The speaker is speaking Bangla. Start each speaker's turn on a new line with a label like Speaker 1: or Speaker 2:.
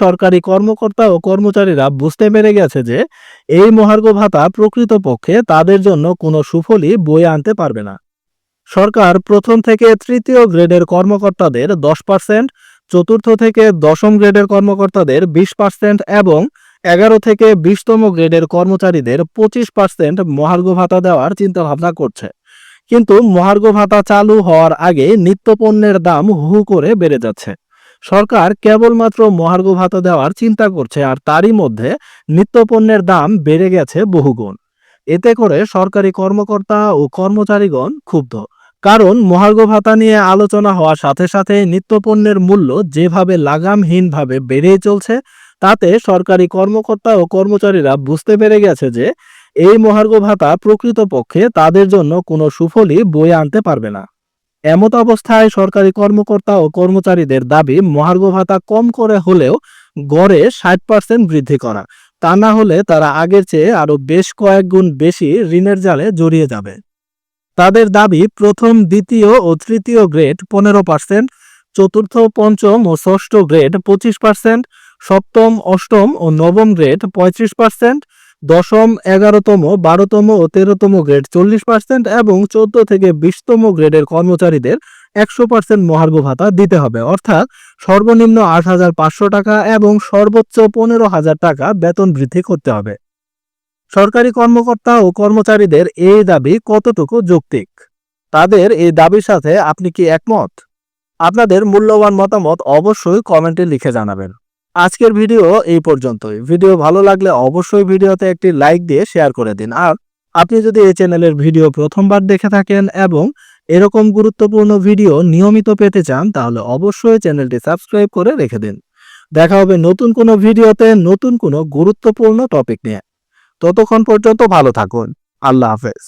Speaker 1: সরকারি কর্মকর্তা ও কর্মচারীরা বুঝতে পেরে গেছে যে এই মহার্ঘ ভাতা প্রকৃতপক্ষে তাদের জন্য কোনো সুফলই বয়ে আনতে পারবে না। সরকার প্রথম থেকে তৃতীয় গ্রেডের কর্মকর্তাদের দশ পার্সেন্ট, চতুর্থ থেকে দশম গ্রেডের কর্মকর্তাদের বিশ পার্সেন্ট এবং এগারো থেকে বিশতম গ্রেডের কর্মচারীদের পঁচিশ পার্সেন্ট মহার্ঘ ভাতা দেওয়ার চিন্তাভাবনা করছে। কিন্তু মহার্ঘ ভাতা চালু হওয়ার আগে নিত্যপণ্যের দাম হু হু করে বেড়ে যাচ্ছে। সরকার কেবলমাত্র মহার্ঘ ভাতা দেওয়ার চিন্তা করছে আর তারই মধ্যে নিত্যপণ্যের দাম বেড়ে গেছে বহুগুণ। এতে করে সরকারি কর্মকর্তা ও কর্মচারীগণ ক্ষুব্ধ। কারণ মহার্ঘ ভাতা নিয়ে আলোচনা হওয়ার সাথে সাথে নিত্যপণ্যের মূল্য যেভাবে লাগামহীনভাবে বেড়েই চলছে, তাতে সরকারি কর্মকর্তা ও কর্মচারীরা বুঝতে পেরে গেছে যে এই মহার্ঘ ভাতা প্রকৃতপক্ষে তাদের জন্য কোনো সুফলই বয়ে আনতে পারবে না। এমত অবস্থায় সরকারি কর্মকর্তা ও কর্মচারীদের দাবি, মহার্ঘ ভাতা কম করে হলেও গড়ে ষাট পার্সেন্ট বৃদ্ধি করা। তা না হলে তারা আগের চেয়ে আরও বেশ কয়েক গুণ বেশি ঋণের জালে জড়িয়ে যাবে। তাদের দাবি, প্রথম, দ্বিতীয় ও তৃতীয় গ্রেড পনেরো পার্সেন্ট চতুর্থ, পঞ্চম ও ষষ্ঠ গ্রেড পঁচিশ পার্সেন্ট সপ্তম, অষ্টম ও নবম গ্রেড পঁয়ত্রিশ পার্সেন্ট দশম, এগারোতম, বারোতম ও তেরোতম গ্রেড চল্লিশ পার্সেন্ট এবং চোদ্দ থেকে বিশতম গ্রেডের কর্মচারীদের একশো পার্সেন্ট মহার্ঘ ভাতা দিতে হবে। অর্থাৎ সর্বনিম্ন আট হাজার পাঁচশো টাকা এবং সর্বোচ্চ পনেরো হাজার টাকা বেতন বৃদ্ধি করতে হবে। সরকারি কর্মকর্তা ও কর্মচারীদের এই দাবি কতটুকু যৌক্তিক? তাদের এই দাবির সাথে আপনি কি একমত? আপনাদের মূল্যবান মতামত অবশ্যই কমেন্টে লিখে জানাবেন। আজকের ভিডিও এই পর্যন্তই। ভিডিও ভালো লাগলে অবশ্যই ভিডিওতে একটি লাইক দিয়ে শেয়ার করে দিন। আর আপনি যদি এই চ্যানেলের ভিডিও প্রথমবার দেখে থাকেন এবং এরকম গুরুত্বপূর্ণ ভিডিও নিয়মিত পেতে চান, তাহলে অবশ্যই চ্যানেলটি সাবস্ক্রাইব করে রেখে দিন। দেখা হবে নতুন কোনো ভিডিওতে নতুন কোনো গুরুত্বপূর্ণ টপিক নিয়ে। ততক্ষণ পর্যন্ত ভালো থাকুন। আল্লাহ হাফেজ।